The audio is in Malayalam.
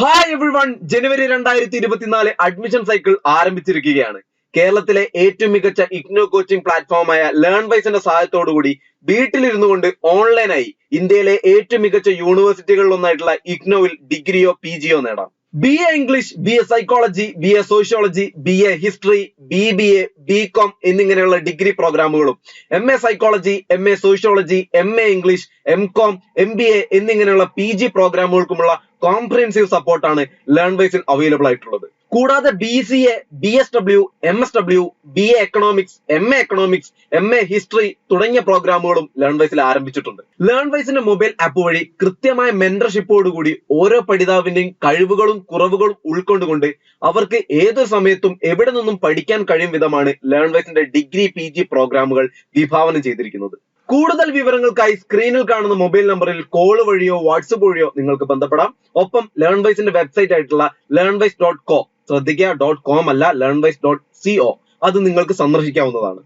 ഹായ് എവ്രി വൺ ജനുവരി രണ്ടായിരത്തി ഇരുപത്തിനാല് അഡ്മിഷൻ സൈക്കിൾ ആരംഭിച്ചിരിക്കുകയാണ്. കേരളത്തിലെ ഏറ്റവും മികച്ച ഇഗ്നോ കോച്ചിംഗ് പ്ലാറ്റ്ഫോമായ ലേൺ വൈസിന്റെ സഹായത്തോടുകൂടി വീട്ടിലിരുന്നു കൊണ്ട് ഓൺലൈനായി ഇന്ത്യയിലെ ഏറ്റവും മികച്ച യൂണിവേഴ്സിറ്റികളിൽ ഒന്നായിട്ടുള്ള ഇഗ്നോയിൽ ഡിഗ്രിയോ പി ജിയോ നേടാം. B A English B A psychology B A sociology B A history B B A B com എന്നിങ്ങനെയുള്ള ഡിഗ്രി പ്രോഗ്രാമുകളും M A psychology M A sociology M A English M com M B A എന്നിങ്ങനെയുള്ള പി ജി പ്രോഗ്രാമുകൾക്കുമുള്ള കോംപ്രിഹെൻസീവ് സപ്പോർട്ടാണ് ലേൺ വൈസിൽ അവൈലബിൾ ആയിട്ടുള്ളത്. കൂടാതെ B C A B S W M S W B A economics M A economics M A history തുടങ്ങിയ പ്രോഗ്രാമുകളും ലേൺ വൈസിൽ ആരംഭിച്ചിട്ടുണ്ട്. ലേൺ വൈസിന്റെ മൊബൈൽ ആപ്പ് വഴി കൃത്യമായ മെന്റർഷിപ്പോടുകൂടി ഓരോ പഠിതാവിന്റെയും കഴിവുകളും കുറവുകളും ഉൾക്കൊണ്ടുകൊണ്ട് അവർക്ക് ഏതൊരു സമയത്തും എവിടെ നിന്നും പഠിക്കാൻ കഴിയും വിധമാണ് ലേൺ വൈസിന്റെ ഡിഗ്രി പി ജി പ്രോഗ്രാമുകൾ വിഭാവനം ചെയ്തിരിക്കുന്നത്. കൂടുതൽ വിവരങ്ങൾക്കായി സ്ക്രീനിൽ കാണുന്ന മൊബൈൽ നമ്പറിൽ കോൾ വഴിയോ വാട്സപ്പ് വഴിയോ നിങ്ങൾക്ക് ബന്ധപ്പെടാം. ഒപ്പം ലേൺ വൈസിന്റെ വെബ്സൈറ്റ് ആയിട്ടുള്ള ലേൺ വൈസ് ഡോട്ട് കോ ശ്രദ്ധിക്കുക ഡോട്ട് കോം അല്ല ലേൺ വൈസ് ഡോട്ട് സിഒ അത് നിങ്ങൾക്ക് സന്ദർശിക്കാവുന്നതാണ്.